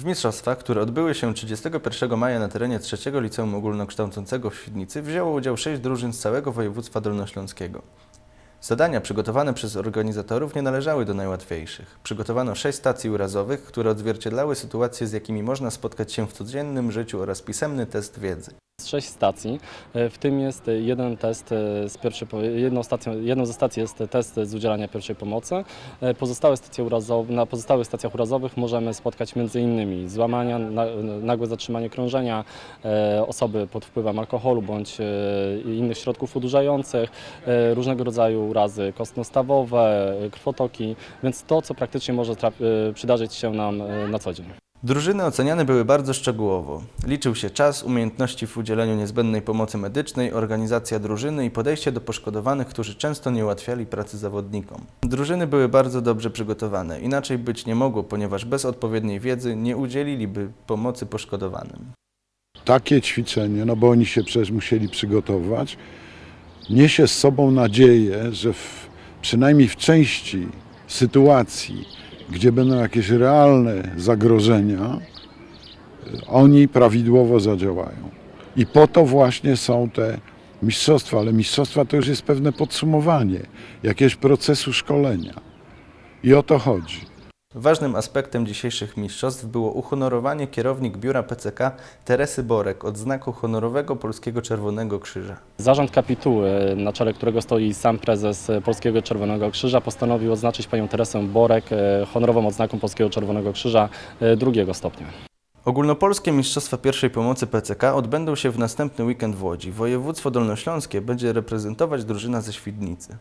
W mistrzostwach, które odbyły się 31 maja na terenie trzeciego liceum ogólnokształcącego w Świdnicy, wzięło udział sześć drużyn z całego województwa dolnośląskiego. Zadania przygotowane przez organizatorów nie należały do najłatwiejszych. Przygotowano sześć stacji urazowych, które odzwierciedlały sytuacje, z jakimi można spotkać się w codziennym życiu oraz pisemny test wiedzy. Sześć stacji, e, w tym jest jeden test e, z pierwszej, jedną, stacją, jedną ze stacji jest test z udzielania pierwszej pomocy. E, Pozostałe stacje urazowe, na pozostałych stacjach urazowych możemy spotkać m.in. złamania, na, nagłe zatrzymanie krążenia, osoby pod wpływem alkoholu bądź innych środków odurzających, różnego rodzaju urazy kostnostawowe, krwotoki, więc to, co praktycznie może przydarzyć się nam na co dzień. Drużyny oceniane były bardzo szczegółowo. Liczył się czas, umiejętności w udzieleniu niezbędnej pomocy medycznej, organizacja drużyny i podejście do poszkodowanych, którzy często nie ułatwiali pracy zawodnikom. Drużyny były bardzo dobrze przygotowane, inaczej być nie mogło, ponieważ bez odpowiedniej wiedzy nie udzieliliby pomocy poszkodowanym. takie ćwiczenie, no bo oni się przecież musieli przygotować, niesie z sobą nadzieję, że w, przynajmniej w części sytuacji, gdzie będą jakieś realne zagrożenia, y, oni prawidłowo zadziałają. I po to właśnie są te mistrzostwa, ale mistrzostwa to już jest pewne podsumowanie jakiegoś procesu szkolenia. I o to chodzi. Ważnym aspektem dzisiejszych mistrzostw było uhonorowanie kierownik biura PCK Teresy Borek odznaku honorowego Polskiego Czerwonego Krzyża. Zarząd kapituły, na czele którego stoi sam prezes Polskiego Czerwonego Krzyża, postanowił odznaczyć panią Teresę Borek e, honorową odznaką Polskiego Czerwonego Krzyża e, drugiego stopnia. Ogólnopolskie Mistrzostwa Pierwszej Pomocy PCK odbędą się w następny weekend w Łodzi. Województwo Dolnośląskie będzie reprezentować drużyna ze Świdnicy.